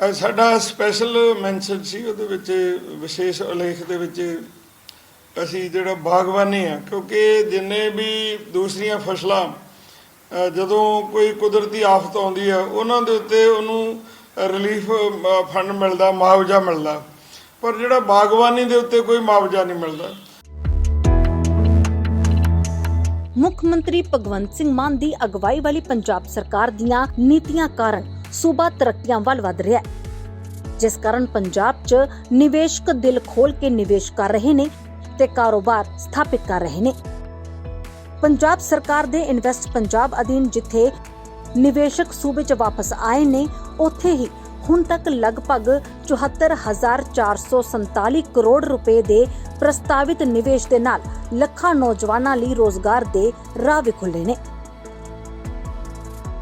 ਸਾਡਾ special mention ਸੀ, ਉਹਦੇ ਵਿੱਚ ਵਿਸ਼ੇਸ਼ ਉਲੇਖ ਦੇ ਵਿੱਚ ਅਸੀਂ ਜਿਹੜਾ ਬਾਗਬਾਨੀ ਆ, ਕਿਉਂਕਿ ਜਿੰਨੇ ਵੀ ਦੂਸਰੀਆਂ ਫਸਲਾਂ ਜਦੋਂ ਕੋਈ ਕੁਦਰਤੀ ਆਫਤ ਆਉਂਦੀ ਆ, ਉਹਨਾਂ ਦੇ ਉੱਤੇ ਉਹਨੂੰ ਰਿਲੀਫ ਫੰਡ ਮਿਲਦਾ, ਮੁਆਵਜ਼ਾ ਮਿਲਦਾ। ਪਰ ਜਿਹੜਾ ਬਾਗਬਾਨੀ ਦੇ ਉੱਤੇ ਕੋਈ ਮੁਆਵਜ਼ਾ ਨਹੀਂ ਮਿਲਦਾ। ਮੁੱਖ ਮੰਤਰੀ ਭਗਵੰਤ ਸਿੰਘ ਮਾਨ ਦੀ ਅਗਵਾਈ ਵਾਲੀ ਪੰਜਾਬ ਸਰਕਾਰ ਦੀਆਂ ਨੀਤੀਆਂ ਕਾਰਨ ਸੂਬਾ ਤਰੱਕੀਆਂ ਵੱਲ ਵਧ ਰਿਹਾ ਹੈ। ਜਿਸ ਕਾਰਨ ਪੰਜਾਬ 'ਚ ਨਿਵੇਸ਼ਕ ਦਿਲ ਖੋਲ ਕੇ ਨਿਵੇਸ਼ ਕਰ ਰਹੇ ਨੇ ਤੇ ਕਾਰੋਬਾਰ ਸਥਾਪਿਤ ਕਰ ਰਹੇ ਨੇ। ਪੰਜਾਬ ਸਰਕਾਰ ਦੇ ਇਨਵੈਸਟ ਪੰਜਾਬ ਅਧੀਨ ਜਿੱਥੇ ਨਿਵੇਸ਼ਕ ਸੂਬੇ 'ਚ ਵਾਪਸ ਆਏ ਨੇ, ਉੱਥੇ ਹੀ ਹੁਣ ਤੱਕ ਲਗਭਗ 74447 ਕਰੋੜ ਰੁਪਏ ਦੇ ਪ੍ਰਸਤਾਵਿਤ ਨਿਵੇਸ਼ ਦੇ ਨਾਲ ਲੱਖਾਂ ਨੌਜਵਾਨਾਂ ਲਈ ਰੋਜ਼ਗਾਰ ਦੇ ਰਾਹ ਵੀ ਖੁੱਲੇ ਨੇ।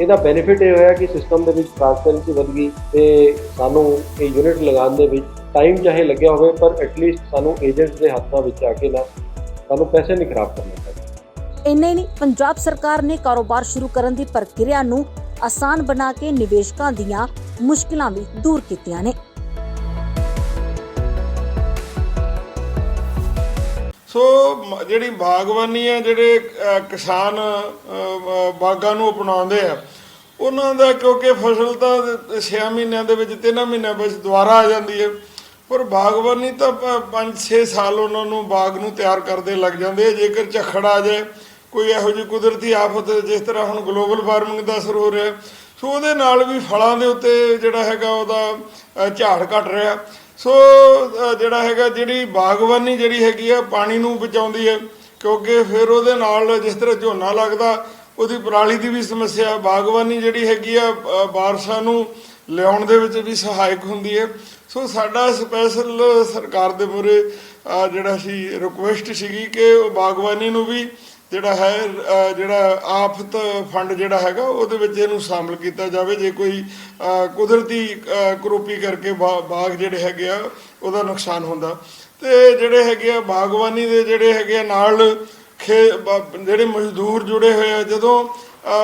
ਇਹਦਾ ਬੈਨੀਫਿਟ ਇਹ ਹੋਇਆ ਕਿ ਸਿਸਟਮ ਦੇ ਵਿੱਚ ਟ੍ਰਾਂਸਪੇਰੈਂਸੀ ਵਧ ਗਈ ਤੇ ਸਾਨੂੰ ਇਹ ਯੂਨਿਟ ਲਗਾਉਣ ਦੇ ਵਿੱਚ ਟਾਈਮ ਚਾਹੇ ਲੱਗਿਆ ਹੋਵੇ, ਪਰ ਐਟਲੀਸਟ ਸਾਨੂੰ ਏਜੰਟਸ ਦੇ ਹੱਥਾਂ ਵਿੱਚ ਆ ਕੇ ਨਾ ਸਾਨੂੰ ਪੈਸੇ ਨਹੀਂ ਖਰਾਬ ਕਰਨੇ ਪੈਂਦੇ ਇੰਨੇ ਨਹੀਂ, ਪੰਜਾਬ ਸਰਕਾਰ ਨੇ ਕਾਰੋਬਾਰ ਸ਼ੁਰੂ ਕਰਨ ਦੀ ਪ੍ਰਕਿਰਿਆ ਨੂੰ ਆਸਾਨ ਬਣਾ ਕੇ ਨਿਵੇਸ਼ਕਾਂ ਦੀਆਂ ਮੁਸ਼ਕਲਾਂ ਵੀ ਦੂਰ ਕੀਤੀਆਂ ਨੇ। ਸੋ ਮ- ਜਿਹੜੀ ਬਾਗਬਾਨੀ ਹੈ ਜਿਹੜੇ ਅ, ਕਿਸਾਨ ਅ, ਬਾਗਾਂ ਨੂੰ ਅਪਣਾਉਂਦੇ ਆ ਉਹਨਾਂ ਦਾ ਕਿਉਂਕਿ ਫਸਲ ਤਾਂ 6 ਮਹੀਨਿਆਂ ਦੇ ਵਿੱਚ 3 ਮਹੀਨਿਆਂ ਵਿੱਚ ਦੁਬਾਰਾ ਆ ਜਾਂਦੀ ਹੈ। ਪਰ ਬਾਗਬਾਨੀ ਤਾਂ 5-6 ਸਾਲ ਉਹਨਾਂ ਨੂੰ ਬਾਗ ਨੂੰ ਤਿਆਰ ਕਰਦੇ ਲੱਗ ਜਾਂਦੇ ਆ। ਜੇਕਰ ਝੱਖੜ ਆ ਜਾਏ ਕੋਈ ਇਹੋ ਜਿਹੀ ਕੁਦਰਤੀ ਆਫਤ ਜਿਸ ਤਰ੍ਹਾਂ ਹੁਣ ਗਲੋਬਲ ਵਾਰਮਿੰਗ ਦਾ ਅਸਰ ਹੋ ਰਿਹਾ ਸੋ ਉਹਦੇ ਨਾਲ ਵੀ ਫਲਾਂ ਦੇ ਉੱਤੇ ਜਿਹੜਾ ਹੈਗਾ ਉਹਦਾ ਅ, ਝਾੜ ਘਟ ਰਿਹਾ। ਸੋ ਜਿਹੜਾ ਹੈਗਾ ਜਿਹੜੀ ਬਾਗਬਾਨੀ ਜਿਹੜੀ ਹੈਗੀ ਆ ਪਾਣੀ ਨੂੰ ਬਚਾਉਂਦੀ ਹੈ। ਕਿਉਂਕਿ ਫਿਰ ਉਹਦੇ ਨਾਲ ਜਿਸ ਤਰ੍ਹਾਂ ਝੋਨਾ ਲੱਗਦਾ ਉਹਦੀ ਪਰਾਲੀ ਦੀ ਵੀ ਸਮੱਸਿਆ ਬਾਗਬਾਨੀ ਜਿਹੜੀ ਹੈਗੀ ਆ ਅ, ਬਾਰਿਸ਼ਾਂ ਨੂੰ ਲਿਆਉਣ ਦੇ ਵਿੱਚ ਵੀ ਸਹਾਇਕ ਹੁੰਦੀ ਹੈ। ਸੋ ਸਾਡਾ ਸਪੈਸ਼ਲ ਸਰਕਾਰ ਦੇ ਮੂਹਰੇ ਜਿਹੜਾ ਸੀ ਰਿਕੁਐਸਟ ਸੀਗੀ ਕਿ ਉਹ ਬਾਗਬਾਨੀ ਨੂੰ ਵੀ ਜਿਹੜਾ ਹੈ ਜਿਹੜਾ ਆਫਤ ਫੰਡ ਜਿਹੜਾ ਹੈਗਾ ਉਹਦੇ ਵਿੱਚ ਇਹਨੂੰ ਸ਼ਾਮਲ ਕੀਤਾ ਜਾਵੇ। ਜੇ ਕੋਈ ਕੁਦਰਤੀ ਕਰੋਪੀ ਕਰਕੇ ਬਾ- ਬਾਗ ਜਿਹੜੇ ਹੈਗੇ ਆ ਉਹਦਾ ਨੁਕਸਾਨ ਹੁੰਦਾ। ਤੇ ਜਿਹੜੇ ਹੈਗੇ ਆ ਬਾਗਬਾਨੀ ਦੇ ਜਿਹੜੇ ਹੈਗੇ ਆ ਨਾਲ ਖੇ ਬ- ਜਿਹੜੇ ਮਜ਼ਦੂਰ ਜੁੜੇ ਹੋਏ ਆ ਜਦੋਂ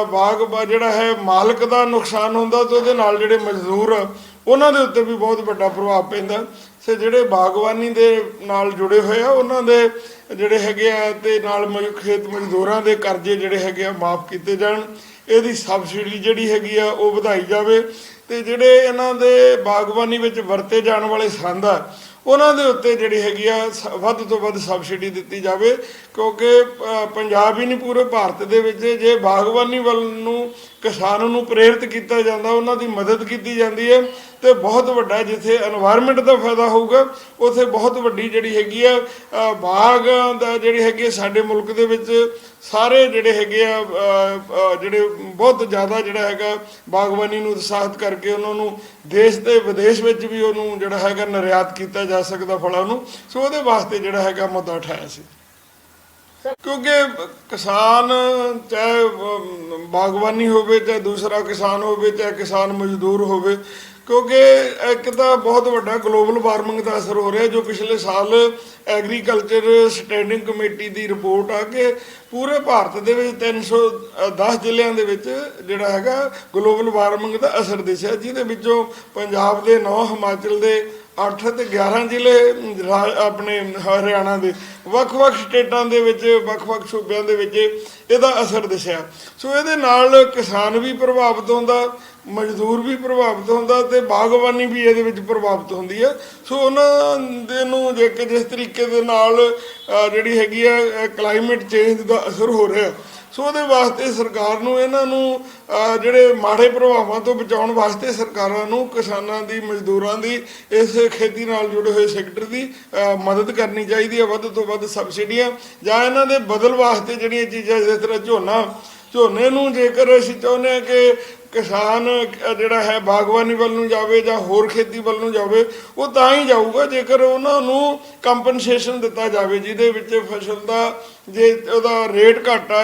ਬਾਗ ਬਾ- ਜਿਹੜਾ ਹੈ ਮਾਲਕ ਦਾ ਨੁਕਸਾਨ ਹੁੰਦਾ ਤਾਂ ਉਹਦੇ ਨਾਲ ਜਿਹੜੇ ਮਜ਼ਦੂਰ ਆ, ਉਹਨਾਂ ਦੇ ਉੱਤੇ ਵੀ ਬਹੁਤ ਵੱਡਾ ਪ੍ਰਭਾਵ ਪੈਂਦਾ। ਤੇ ਜਿਹੜੇ ਬਾਗਬਾਨੀ ਦੇ ਨਾਲ ਜੁੜੇ ਹੋਏ ਆ, ਉਹਨਾਂ ਦੇ ਜਿਹੜੇ ਹੈਗੇ ਆ ਤੇ ਨਾਲ ਮਜ਼- ਖੇਤ ਮਜ਼ਦੂਰਾਂ ਦੇ ਕਰਜ਼ੇ ਜਿਹੜੇ ਹੈਗੇ ਆ ਮਾਫ ਕੀਤੇ ਜਾਣ। ਇਹਦੀ ਸਬਸਿਡੀ ਜਿਹੜੀ ਹੈਗੀ ਆ, ਉਹ ਵਧਾਈ ਜਾਵੇ ਤੇ ਜਿਹੜੇ ਇਹਨਾਂ ਦੇ ਬਾਗਬਾਨੀ ਵਿੱਚ ਵਰਤੇ ਜਾਣ ਵਾਲੇ ਸੰਦ ਆ ਉਹਨਾਂ ਦੇ ਉੱਤੇ ਜਿਹੜੀ ਹੈਗੀ ਆ ਵੱਧ ਤੋਂ ਵੱਧ ਸਬਸਿਡੀ ਦਿੱਤੀ ਜਾਵੇ, ਕਿਉਂਕਿ ਪੰਜਾਬ ਹੀ ਨਹੀਂ ਪੂਰੇ ਭਾਰਤ ਦੇ ਵਿੱਚ, ਜੇ ਬਾਗਬਾਨੀ ਵੱਲ ਨੂੰ ਕਿਸਾਨ ਨੂੰ ਪ੍ਰੇਰਿਤ ਕੀਤਾ ਜਾਂਦਾ, ਉਹਨਾਂ ਦੀ ਮਦਦ ਕੀਤੀ ਜਾਂਦੀ ਹੈ, ਤੇ ਬਹੁਤ ਵੱਡਾ ਜਿੱਥੇ এনवायरमेंट ਦਾ ਫਾਇਦਾ ਹੋਊਗਾ, ਉਥੇ ਬਹੁਤ ਵੱਡੀ ਜਿਹੜੀ ਹੈਗੀ ਆ ਬਾਗ ਦਾ ਜਿਹੜੀ ਹੈਗੀ ਸਾਡੇ ਮੁਲਕ ਦੇ ਵਿੱਚ ਸਾਰੇ ਜਿਹੜੇ ਹੈਗੇ ਆ ਜਿਹੜੇ ਬਹੁਤ ਜ਼ਿਆਦਾ ਜਿਹੜਾ ਹੈਗਾ ਬਾਗਬਾਨੀ ਨੂੰ ਉਤਸ਼ਾਹਿਤ ਕਰਕੇ ਉਹਨਾਂ ਨੂੰ ਦੇਸ਼ ਤੇ ਵਿਦੇਸ਼ ਵਿੱਚ ਵੀ ਉਹਨੂੰ ਜਿਹੜਾ ਹੈਗਾ ਨਿਰਯਾਤ ਕੀਤਾ ਜਾ ਸਕਦਾ ਫਲਾਂ ਨੂੰ। ਸੋ ਉਹਦੇ ਵਾਸਤੇ ਜਿਹੜਾ ਹੈਗਾ ਮੁੱਦਾ ਉਠਾਇਆ ਸੀ। ਕਿਉਂਕਿ ਕਿਸਾਨ ਚਾਹੇ ਬਾਗਬਾਨੀ ਹੋਵੇ, ਚਾਹੇ ਦੂਸਰਾ ਕਿਸਾਨ ਹੋਵੇ, ਚਾਹੇ ਕਿਸਾਨ ਮਜ਼ਦੂਰ ਹੋਵੇ ਕਿਉਂਕਿ ਇੱਕ ਤਾਂ ਬਹੁਤ ਵੱਡਾ ਗਲੋਬਲ ਵਾਰਮਿੰਗ ਦਾ ਅਸਰ ਹੋ ਰਿਹਾ ਜੋ ਪਿਛਲੇ ਸਾਲ ਐਗਰੀਕਲਚਰ ਸਟੈਂਡਿੰਗ ਕਮੇਟੀ ਦੀ ਰਿਪੋਰਟ ਆ ਕਿ ਪੂਰੇ ਭਾਰਤ ਦੇ ਵਿੱਚ 310 ਜ਼ਿਲ੍ਹਿਆਂ ਦੇ ਵਿੱਚ ਜਿਹੜਾ ਹੈਗਾ ਗਲੋਬਲ ਵਾਰਮਿੰਗ ਦਾ ਅਸਰ ਦਿਸਿਆ, ਜਿਹਦੇ ਵਿੱਚੋਂ ਪੰਜਾਬ ਦੇ 9 ਹਿਮਾਚਲ ਦੇ 8 ਤੇ 11 ਜ਼ਿਲ੍ਹੇ, ਰਾ- ਆਪਣੇ ਹਰਿਆਣਾ ਦੇ ਵੱਖ-ਵੱਖ ਸਟੇਟਾਂ ਦੇ ਵਿੱਚ, ਵੱਖ-ਵੱਖ ਸੂਬਿਆਂ ਦੇ ਵਿੱਚ ਇਹਦਾ ਅਸਰ ਦਿਸਿਆ। ਸੋ ਇਹਦੇ ਨਾਲ ਕਿਸਾਨ ਵੀ ਪ੍ਰਭਾਵਿਤ ਹੁੰਦਾ ਮਜ਼ਦੂਰ ਵੀ ਪ੍ਰਭਾਵਿਤ ਹੁੰਦਾ ਤੇ ਬਾਗਬਾਨੀ ਵੀ ਇਹਦੇ ਵਿੱਚ ਪ੍ਰਭਾਵਿਤ ਹੁੰਦੀ ਹੈ। ਸੋ ਉਹਨਾਂ ਦੇ ਨੂੰ ਜੇ ਕਿ ਜਿਸ ਤਰੀਕੇ ਦੇ ਨਾਲ ਜਿਹੜੀ ਹੈਗੀ ਆ ਕਲਾਈਮੇਟ ਚੇਂਜ ਦਾ ਅਸਰ ਹੋ ਰਿਹਾ। ਸੋ ਉਹਦੇ ਵਾਸਤੇ ਸਰਕਾਰ ਨੂੰ ਇਹਨਾਂ ਨੂੰ ਜਿਹੜੇ ਮਾੜੇ ਪ੍ਰਭਾਵਾਂ ਤੋਂ ਬਚਾਉਣ ਵਾਸਤੇ ਸਰਕਾਰਾਂ ਨੂੰ ਕਿਸਾਨਾਂ ਦੀ, ਮਜ਼ਦੂਰਾਂ ਦੀ, ਇਸ ਖੇਤੀ ਨਾਲ ਜੁੜੇ ਹੋਏ ਸੈਕਟਰ ਦੀ ਮਦਦ ਕਰਨੀ ਚਾਹੀਦੀ ਹੈ, ਵੱਧ ਤੋਂ ਵੱਧ ਸਬਸਿਡੀਆਂ ਜਾਂ ਇਹਨਾਂ ਦੇ ਬਦਲ ਵਾਸਤੇ ਜਿਹੜੀਆਂ ਚੀਜ਼ਾਂ ਜਿਸ ਤਰ੍ਹਾਂ ਝੋਨਾ, ਝੋਨੇ ਨੂੰ ਜੇਕਰ ਅਸੀਂ ਚਾਹੁੰਦੇ ਹਾਂ ਕਿ ਕਿਸਾਨ ਅ, ਜਿਹੜਾ ਹੈ ਬਾਗਬਾਨੀ ਵੱਲ ਨੂੰ ਜਾਵੇ ਜਾਂ ਹੋਰ ਖੇਤੀ ਵੱਲ ਨੂੰ ਜਾਵੇ ਉਹ ਤਾਂ ਹੀ ਜਾਊਗਾ ਜੇਕਰ ਉਹਨਾਂ ਨੂੰ ਕੰਪਨਸੇਸ਼ਨ ਦਿੱਤਾ ਜਾਵੇ ਜਿਹਦੇ ਵਿੱਚ ਫਸਲ ਦਾ ਜੇ ਉਹਦਾ ਰੇਟ ਘੱਟ ਆ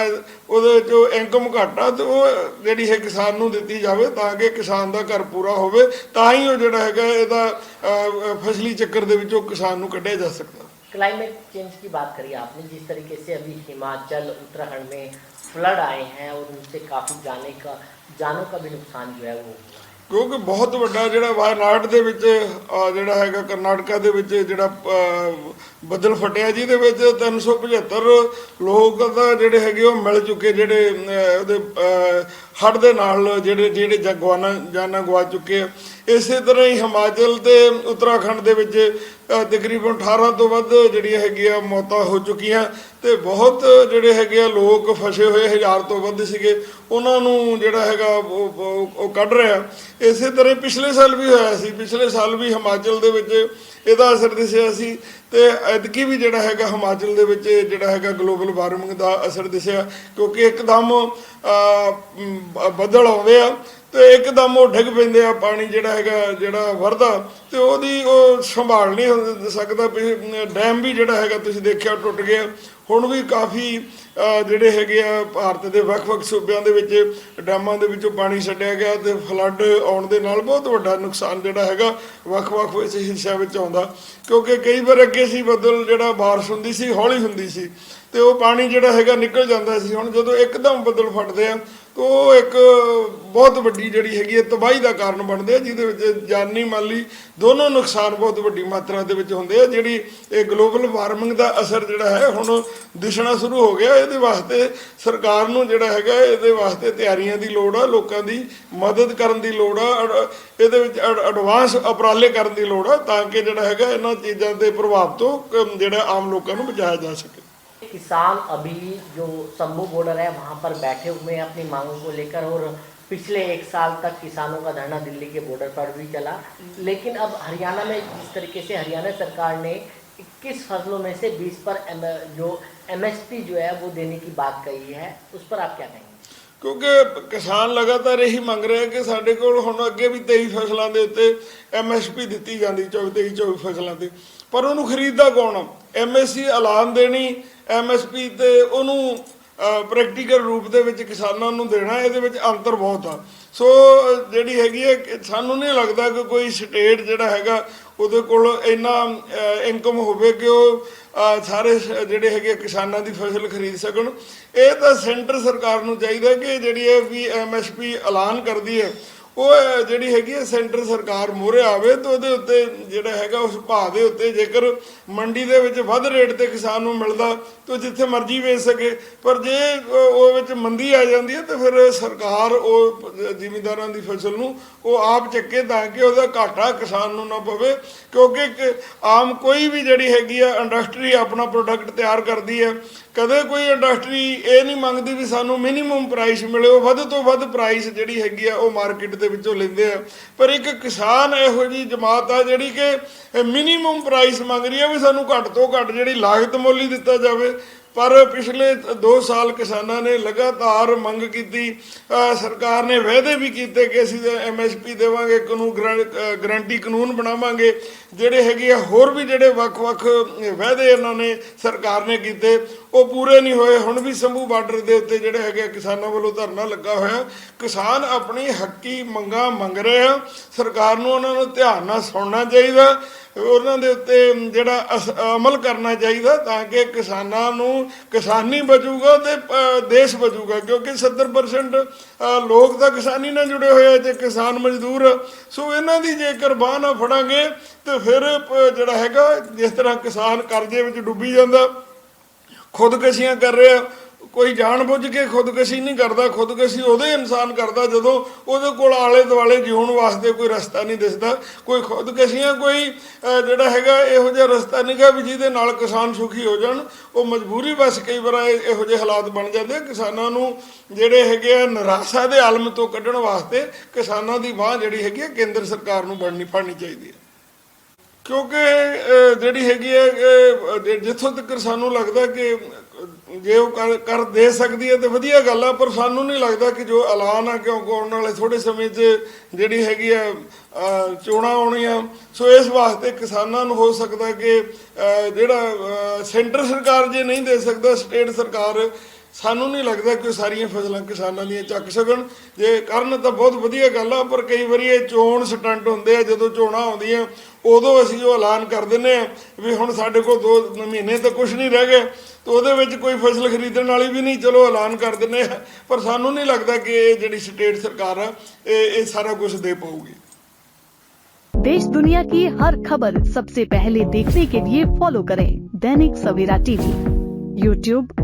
ਉਹਦੇ ਚੋਂ ਇਨਕਮ ਘੱਟ ਆ ਤੇ ਉਹ ਜਿਹੜੀ ਹੈ ਕਿਸਾਨ ਨੂੰ ਦਿੱਤੀ ਜਾਵੇ ਤਾਂ ਕਿ ਕਿਸਾਨ ਦਾ ਘਰ ਪੂਰਾ ਹੋਵੇ ਤਾਂ ਹੀ ਉਹ ਜਿਹੜਾ ਹੈਗਾ ਇਹਦਾ ਅ, ਅ, ਫਸਲੀ ਚੱਕਰ ਦੇ ਵਿੱਚੋਂ ਕਿਸਾਨ ਨੂੰ ਕੱਢਿਆ ਜਾ ਸਕਦਾ क्लाइमेट चेंज की बात करी आपने जिस तरीके से अभी हिमाचल उत्तराखंड में फ्लड आए हैं और उनसे काफ़ी जाने का जानों का भी नुकसान जो है वो हुआ है ਕਿਉਂਕਿ ਬਹੁਤ ਵੱਡਾ ਜਿਹੜਾ ਵਾਇਨਾਡ ਦੇ ਵਿੱਚ ਅਹ, ਜਿਹੜਾ ਹੈਗਾ ਕਰਨਾਟਕਾ ਦੇ ਵਿੱਚ ਜਿਹੜਾ ਅਹ, ਬੱਦਲ ਫਟਿਆ ਜਿਹਦੇ ਵਿੱਚ 375 ਲੋਕ ਤਾਂ ਜਿਹੜੇ ਹੈਗੇ ਉਹ ਮਿਲ ਚੁੱਕੇ ਜਿਹੜੇ ਅਹ, ਉਹਦੇ ਹੜ ਦੇ ਨਾਲ ਜਿਹੜੇ ਜਿਹੜੇ ਜਗਵਾਨਾ, ਜਾਨਾਂ ਗਵਾ ਚੁੱਕੇ ਆ। ਇਸੇ ਤਰ੍ਹਾਂ ਹੀ ਹਿਮਾਚਲ ਤੇ ਉੱਤਰਾਖੰਡ ਦੇ ਵਿੱਚ ਤਕਰੀਬਨ 18 ਤੋਂ ਵੱਧ ਜਿਹੜੀਆਂ ਹੈਗੀਆਂ ਮੌਤਾਂ ਹੋ ਚੁੱਕੀਆਂ। ਤੇ ਬਹੁਤ ਜਿਹੜੇ ਹੈਗੇ ਆ ਲੋਕ ਫਸੇ ਹੋਏ, ਹਜ਼ਾਰ ਤੋਂ ਵੱਧ ਸੀਗੇ। ਉਹਨਾਂ ਨੂੰ ਜਿਹੜਾ ਹੈਗਾ ਉਹ ਉਹ ਕੱਢ ਰਿਹਾ ਇਸੇ ਤਰ੍ਹਾਂ ਹੀ ਪਿਛਲੇ ਸਾਲ ਵੀ ਹੋਇਆ ਸੀ। ਪਿਛਲੇ ਸਾਲ ਵੀ ਹਿਮਾਚਲ ਦੇ ਵਿੱਚ ਇਹਦਾ ਅਸਰ ਦਿਸਿਆ ਸੀ। ਤੇ ਐਤਕੀ ਵੀ ਜਿਹੜਾ ਹੈਗਾ ਹਿਮਾਚਲ ਦੇ ਵਿੱਚ ਜਿਹੜਾ ਹੈਗਾ ਗਲੋਬਲ ਵਾਰਮਿੰਗ ਦਾ ਅਸਰ ਦਿਸਿਆ ਕਿਉਂਕਿ ਇੱਕਦਮ ਅਹ, ਬੱਦਲ ਆਉਂਦੇ ਆ। ਤੇ ਇੱਕਦਮ ਉਹ ਡਿੱਗ ਪੈਂਦੇ ਆ ਪਾਣੀ ਜਿਹੜਾ ਹੈਗਾ, ਜਿਹੜਾ ਵਰਦਾ, ਤੇ ਉਹਦੀ ਉਹ ਸੰਭਾਲ ਨਹੀਂ ਹੋ ਸਕਦਾ ਵੀ ਡੈਮ ਵੀ ਜਿਹੜਾ ਹੈਗਾ ਤੁਸੀਂ ਦੇਖਿਆ ਟੁੱਟ ਗਿਆ। ਹੁਣ ਵੀ ਕਾਫੀ ਜਿਹੜੇ ਹੈਗੇ ਆ ਭਾਰਤ ਦੇ ਵੱਖ-ਵੱਖ ਸੂਬਿਆਂ ਦੇ ਵਿੱਚ ਡੈਮਾਂ ਦੇ ਵਿੱਚੋਂ ਪਾਣੀ ਛੱਡਿਆ ਗਿਆ ਤੇ ਫਲੱਡ ਆਉਣ ਦੇ ਨਾਲ ਬਹੁਤ ਵੱਡਾ ਨੁਕਸਾਨ ਜਿਹੜਾ ਹੈਗਾ ਵੱਖ-ਵੱਖ ਵਿੱਚ ਹਿੱਸਿਆਂ ਵਿੱਚ ਆਉਂਦਾ। ਕਿਉਂਕਿ ਕਈ ਵਾਰ ਅੱਗੇ ਸੀ ਬੱਦਲ ਜਿਹੜਾ ਬਾਰਿਸ਼ ਹੁੰਦੀ ਸੀ, ਹੌਲੀ ਹੁੰਦੀ ਸੀ। ਤੇ ਉਹ ਪਾਣੀ ਜਿਹੜਾ ਹੈਗਾ ਨਿਕਲ ਜਾਂਦਾ ਸੀ। ਹੁਣ ਜਦੋਂ ਇੱਕਦਮ ਬੱਦਲ ਫਟਦੇ ਆ, ਤਾਂ ਉਹ ਇੱਕ ਬਹੁਤ ਵੱਡੀ ਜਿਹੜੀ ਹੈਗੀ ਹੈ ਤਬਾਹੀ ਦਾ ਕਾਰਨ ਬਣਦੇ ਆ, ਜਿਹਦੇ ਵਿੱਚ ਜਾਨੀ ਮਾਲੀ ਦੋਨੋਂ ਨੁਕਸਾਨ ਬਹੁਤ ਵੱਡੀ ਮਾਤਰਾ ਦੇ ਵਿੱਚ ਹੁੰਦੇ ਆ, ਜਿਹੜੀ ਇਹ ਗਲੋਬਲ ਵਾਰਮਿੰਗ ਦਾ ਅਸਰ ਜਿਹੜਾ ਹੈ, ਹੁਣ ਦਿਸਣਾ ਸ਼ੁਰੂ ਹੋ ਗਿਆ। ਇਹਦੇ ਵਾਸਤੇ ਸਰਕਾਰ ਨੂੰ ਜਿਹੜਾ ਹੈਗਾ, ਇਹਦੇ ਵਾਸਤੇ ਤਿਆਰੀਆਂ ਦੀ ਲੋੜ ਆ, ਲੋਕਾਂ ਦੀ ਮਦਦ ਕਰਨ ਦੀ ਲੋੜ ਆ ਇਹਦੇ ਵਿੱਚ ਐਡਵਾਂਸ ਉਪਰਾਲੇ ਕਰਨ ਦੀ ਲੋੜ ਆ, ਤਾਂ ਕਿ ਜਿਹੜਾ ਹੈਗਾ ਇਹਨਾਂ ਚੀਜ਼ਾਂ ਦੇ ਪ੍ਰਭਾਵ ਤੋਂ ਕ- ਜਿਹੜਾ ਆਮ ਲੋਕਾਂ ਨੂੰ ਬਚਾਇਆ ਜਾ ਸਕੇ। किसान अभी जो शंभू बॉर्डर है वहाँ पर बैठे हुए हैं अपनी मांगों को लेकर और पिछले एक साल तक किसानों का धरना दिल्ली के बॉर्डर पर भी चला। लेकिन अब हरियाणा में जिस तरीके से हरियाणा सरकार ने 21 फ़सलों में से 20 पर एम, जो एमएसपी जो है वो देने की बात कही है उस पर आप क्या कहेंगे? ਕਿਉਂਕਿ ਕਿਸਾਨ ਲਗਾਤਾਰ ਇਹੀ ਮੰਗ ਰਿਹਾ ਕਿ ਸਾਡੇ ਕੋਲ ਹੁਣ ਅੱਗੇ ਵੀ 23 ਫਸਲਾਂ ਦੇ ਉੱਤੇ ਐਮਐਸਪੀ ਦਿੱਤੀ ਜਾਂਦੀ 24 23 24 ਫਸਲਾਂ ਤੇ। ਪਰ ਉਹਨੂੰ ਖਰੀਦਦਾ ਕੌਣ? ਐਮਐਸਸੀ ਐਲਾਨ ਦੇਣੀ ਐਮਐਸਪੀ ਤੇ ਉਹਨੂੰ ਪ੍ਰੈਕਟੀਕਲ ਰੂਪ ਦੇ ਵਿੱਚ ਕਿਸਾਨਾਂ ਨੂੰ ਦੇਣਾ, ਇਹਦੇ ਵਿੱਚ ਅੰਤਰ ਬਹੁਤ ਆ। ਸੋ, ਜਿਹੜੀ ਹੈਗੀ ਹੈ ਕਿ ਸਾਨੂੰ ਨਹੀਂ ਲੱਗਦਾ ਕਿ ਕੋਈ ਸਟੇਟ ਜਿਹੜਾ ਹੈਗਾ ਉਹਦੇ ਕੋਲ ਇੰਨਾ ਇਨਕਮ ਹੋਵੇ ਕਿ ਉਹ ਸਾਰੇ ਜਿਹੜੇ ਹੈਗੇ ਕਿਸਾਨਾਂ ਦੀ ਫਸਲ ਖਰੀਦ ਸਕਣ। ਇਹ ਤਾਂ ਸੈਂਟਰ ਸਰਕਾਰ ਨੂੰ ਚਾਹੀਦਾ ਕਿ ਜਿਹੜੀ ਇਹ ਵੀ ਐਮਐਸਪੀ ਐਲਾਨ ਕਰਦੀ ਹੈ ਉਹ ਜਿਹੜੀ ਹੈਗੀ ਹੈ ਸੈਂਟਰ ਸਰਕਾਰ ਮੋਹਰੇ ਆਵੇ ਤਾਂ ਉਹਦੇ ਉੱਤੇ ਜਿਹੜਾ ਹੈਗਾ ਉਸ ਭਾਅ ਦੇ ਉੱਤੇ ਜੇਕਰ ਮੰਡੀ ਦੇ ਵਿੱਚ ਵੱਧ ਰੇਟ ਤੇ ਕਿਸਾਨ ਨੂੰ ਮਿਲਦਾ ਤਾਂ ਜਿੱਥੇ ਮਰਜ਼ੀ ਵੇਚ ਸਕੇ। ਪਰ ਜੇ ਉਹ ਵਿੱਚ ਮੰਦੀ ਆ ਜਾਂਦੀ ਹੈ ਤਾਂ ਫਿਰ ਸਰਕਾਰ ਉਹ ਜ਼ਿਮੀਂਦਾਰਾਂ ਦੀ ਫਸਲ ਨੂੰ ਉਹ ਆਪ ਚੱਕੇ ਤਾਂ ਕਿ ਉਹਦਾ ਘਾਟਾ ਕਿਸਾਨ ਨੂੰ ਨਾ ਪਵੇ। ਕਿਉਂਕਿ ਆਮ ਕੋਈ ਵੀ ਜਿਹੜੀ ਹੈਗੀ ਆ ਇੰਡਸਟਰੀ ਆਪਣਾ ਪ੍ਰੋਡਕਟ ਤਿਆਰ ਕਰਦੀ ਹੈ ਕਦੇ ਕੋਈ ਇੰਡਸਟਰੀ ਇਹ ਨਹੀਂ ਮੰਗਦੀ ਵੀ ਸਾਨੂੰ ਮਿਨੀਮਮ ਪ੍ਰਾਈਸ ਮਿਲੇ, ਉਹ ਵੱਧ ਤੋਂ ਵੱਧ ਪ੍ਰਾਈਸ ਜਿਹੜੀ ਹੈਗੀ ਆ, ਉਹ ਮਾਰਕੀਟ ਦੇ ਵਿੱਚੋਂ ਲੈਂਦੇ ਆ। ਪਰ ਇੱਕ ਕਿਸਾਨ ਇਹੋ ਜੀ ਜਮਾਤ ਆ ਜਿਹੜੀ ਕਿ ਮਿਨੀਮਮ ਪ੍ਰਾਈਸ ਮੰਗ ਰਹੀ ਆ ਵੀ ਸਾਨੂੰ ਘੱਟ ਤੋਂ ਘੱਟ ਜਿਹੜੀ ਲਾਗਤ ਮੁੱਲ ਹੀ ਦਿੱਤਾ ਜਾਵੇ। ਪਰ ਪਿਛਲੇ 2 ਸਾਲ ਕਿਸਾਨਾਂ ਨੇ ਲਗਾਤਾਰ ਮੰਗ ਕੀਤੀ ਸਰਕਾਰ ਨੇ ਵਾਅਦੇ ਵੀ ਕੀਤੇ ਕਿ ਅਸੀਂ ਐਮਐਸਪੀ ਦੇਵਾਂਗੇ, ਕਾਨੂੰਨ ਗਰੰਟੀ ਕਾਨੂੰਨ ਬਣਾਵਾਂਗੇ, ਜਿਹੜੇ ਹੈਗੇ ਆ, ਹੋਰ ਵੀ ਜਿਹੜੇ ਵੱਖ-ਵੱਖ ਵਾਅਦੇ ਇਹਨਾਂ ਨੇ, ਸਰਕਾਰ ਨੇ ਕੀਤੇ, ਉਹ ਪੂਰੇ ਨਹੀਂ ਹੋਏ। ਹੁਣ ਵੀ ਸੰਭੂ ਬਾਰਡਰ ਦੇ ਉੱਤੇ ਜਿਹੜੇ ਹੈਗੇ ਆ ਕਿਸਾਨਾਂ ਵੱਲੋਂ ਧਰਨਾ ਲੱਗਾ ਹੋਇਆ। ਕਿਸਾਨ ਆਪਣੀ ਹੱਕੀ ਮੰਗਾਂ ਮੰਗ ਰਹੇ ਆ। ਸਰਕਾਰ ਨੂੰ ਉਹਨਾਂ ਨੂੰ ਧਿਆਨ ਨਾਲ ਸੁਣਨਾ ਚਾਹੀਦਾ। ਉਹਨਾਂ ਦੇ ਉੱਤੇ ਜਿਹੜਾ ਅਸ- ਅਮਲ ਕਰਨਾ ਚਾਹੀਦਾ ਤਾਂ ਕਿ ਕਿਸਾਨਾਂ ਨੂੰ, ਕਿਸਾਨੀ ਬਚੂਗਾ ਤੇ ਦੇਸ਼ ਬਚੂਗਾ, ਕਿਉਂਕਿ 70% ਲੋਕ ਤਾਂ ਕਿਸਾਨੀ ਨਾਲ ਜੁੜੇ ਹੋਏ ਆ ਤੇ ਕਿਸਾਨ ਮਜ਼ਦੂਰ ਸੋ ਇਹਨਾਂ ਦੀ ਜੇਕਰ ਬਾਹ ਨਾ ਫੜਾਂਗੇ ਤੇ ਫਿਰ ਜਿਹੜਾ ਹੈਗਾ, ਜਿਸ ਤਰ੍ਹਾਂ ਕਿਸਾਨ ਕਰਜ਼ੇ ਵਿੱਚ ਡੁੱਬੀ ਜਾਂਦਾ, ਖੁਦਕਸ਼ੀਆਂ ਕਰ ਰਿਹਾ ਕੋਈ ਜਾਣਬੁੱਝ ਕੇ ਖੁਦਕਸ਼ੀ ਨਹੀਂ ਕਰਦਾ, ਖੁਦਕਸ਼ੀ ਉਹਦੇ ਇਨਸਾਨ ਕਰਦਾ, ਜਦੋਂ ਉਹਦੇ ਕੋਲ ਆਲੇ ਦੁਆਲੇ ਜਿਉਣ ਵਾਸਤੇ ਕੋਈ ਰਸਤਾ ਨਹੀਂ ਦਿਸਦਾ। ਕੋਈ ਖੁਦਕਸ਼ੀਆਂ, ਕੋਈ ਜਿਹੜਾ ਹੈਗਾ ਇਹੋ ਜਿਹਾ ਰਸਤਾ ਨਹੀਂਗਾ ਵੀ ਜਿਹਦੇ ਨਾਲ ਕਿਸਾਨ ਸੁਖੀ ਹੋ ਜਾਣ। ਉਹ ਮਜਬੂਰੀ ਬਸ ਕਈ ਵਾਰ ਇਹ- ਇਹੋ ਜਿਹੇ ਹਾਲਾਤ ਬਣ ਜਾਂਦੇ ਕਿਸਾਨਾਂ ਨੂੰ ਜਿਹੜੇ ਹੈਗੇ ਆ ਨਿਰਾਸ਼ਾ ਦੇ ਆਲਮ ਤੋਂ ਕੱਢਣ ਵਾਸਤੇ ਕਿਸਾਨਾਂ ਦੀ ਬਾਹ ਜਿਹੜੀ ਹੈਗੀ ਹੈ ਕੇਂਦਰ ਸਰਕਾਰ ਨੂੰ ਬਣਨੀ ਫੜਨੀ ਚਾਹੀਦੀ ਹੈ ਕਿਉਂਕਿ ਜਿਹੜੀ ਹੈਗੀ ਹੈ ਜਿੱਥੋਂ ਤੱਕ ਸਾਨੂੰ ਲੱਗਦਾ ਕਿ ਜੇ ਉਹ ਕਰ ਕਰ ਦੇ ਸਕਦੀ ਹੈ ਤੇ ਵਧੀਆ ਗੱਲ ਆ, ਪਰ ਸਾਨੂੰ ਨਹੀਂ ਲੱਗਦਾ ਕਿ ਜੋ ਐਲਾਨ ਆ ਕਿਉਂਕਿ ਆਉਣ ਵਾਲੇ ਥੋੜੇ ਸਮੇਂ 'ਚ ਜਿਹੜੀ ਹੈਗੀ ਆ ਚੋਣਾਂ ਆਉਣੀਆਂ। ਸੋ ਇਸ ਵਾਸਤੇ ਕਿਸਾਨਾਂ ਨੂੰ ਹੋ ਸਕਦਾ ਕਿ ਜਿਹੜਾ ਸੈਂਟਰ ਸਰਕਾਰ ਜੇ ਨਹੀਂ ਦੇ ਸਕਦਾ, ਸਟੇਟ ਸਰਕਾਰ ਸਾਨੂੰ ਨਹੀਂ ਲੱਗਦਾ ਕਿ ਉਹ ਸਾਰੀਆਂ ਫਸਲਾਂ ਕਿਸਾਨਾਂ ਦੀਆਂ ਚੱਕ ਸਕਣ ਜੇ ਕਰਨ ਤਾਂ ਬਹੁਤ ਵਧੀਆ ਗੱਲ ਆ ਪਰ ਕਈ ਵਾਰੀ ਇਹ ਚੋਣ ਸਟੰਟ ਹੁੰਦੇ ਆ ਜਦੋਂ ਚੋਣਾਂ ਆਉਂਦੀਆਂ ਉਦੋਂ ਅਸੀਂ ਉਹ ਐਲਾਨ ਕਰ ਦਿੰਦੇ ਆ ਵੀ ਹੁਣ ਸਾਡੇ ਕੋਲ 2 ਮਹੀਨੇ ਤਾਂ ਕੁਝ ਨਹੀਂ ਰਹਿ ਗਏ ਤੇ ਉਹਦੇ ਵਿੱਚ ਕੋਈ ਫਸਲ ਖਰੀਦਣ ਵਾਲੀ ਵੀ ਨਹੀਂ ਚਲੋ ਐਲਾਨ ਕਰ ਦਿੰਦੇ ਆ ਪਰ ਸਾਨੂੰ ਨਹੀਂ ਲੱਗਦਾ ਕਿ ਇਹ ਜਿਹੜੀ ਸਟੇਟ ਸਰਕਾਰ ਆ ਇਹ ਇਹ ਸਾਰਾ ਕੁਝ ਦੇ ਪਾਊਗੀ देश दुनिया की हर खबर सबसे पहले देखने के लिए फॉलो करें दैनिक सवेरा टीवी यूट्यूब